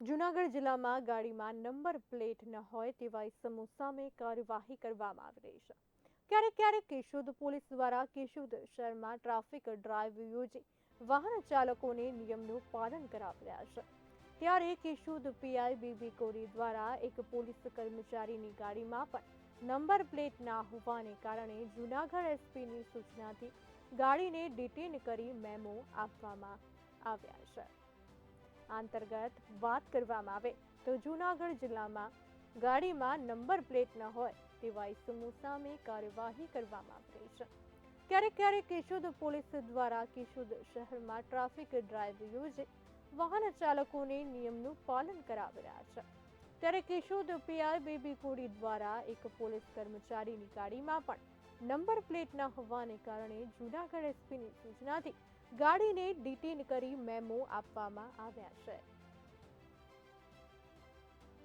જૂનાગઢ જિલ્લામાં ગાડીમાં number plate ન હોય તેવા ઇસમો સામે કાર્યવાહી કરવામાં આવી રહી છે. ક્યારેક ક્યારેક કેશોદ પોલીસ દ્વારા કેશોદ શહેરમાં ટ્રાફિક ડ્રાઈવ યોજી વાહન ચાલકોને નિયમનું પાલન કરાવી રહ્યા છે. ત્યારે કેશોદ પીઆઈ બીબી કોરી દ્વારા એક પોલીસ કર્મચારીની ગાડીમાં પણ નંબર પ્લેટ ના હોવાને કારણે જૂનાગઢ એસપીની સૂચનાથી ગાડીને ડિટેન કરી મેમો આપવામાં આવ્યા છે. અંતર્ગત વાત કરવામાં આવે તો જૂનાગઢ જિલ્લામાં ગાડીમાં નંબર પ્લેટ ન હોય તેવા ઇસમો સામે કાર્યવાહી કરવામાં આવી છે. ક્યારેક ક્યારેક કેશોદ પોલીસ દ્વારા કેશોદ શહેરમાં ટ્રાફિક ડ્રાઈવ યોજી વાહન ચાલકોને નિયમનું પાલન કરાવી રહ્યા છે. ત્યારે કેશોદ પીઆઈ બેબી કોડી દ્વારા એક પોલીસ કર્મચારીની ગાડીમાં પણ નંબર પ્લેટ ન હોવાને કારણે જૂનાગઢ એસપીની સૂચનાથી ગાડીને ડિટેન કરી મેમો આપવામાં આવ્યા છે.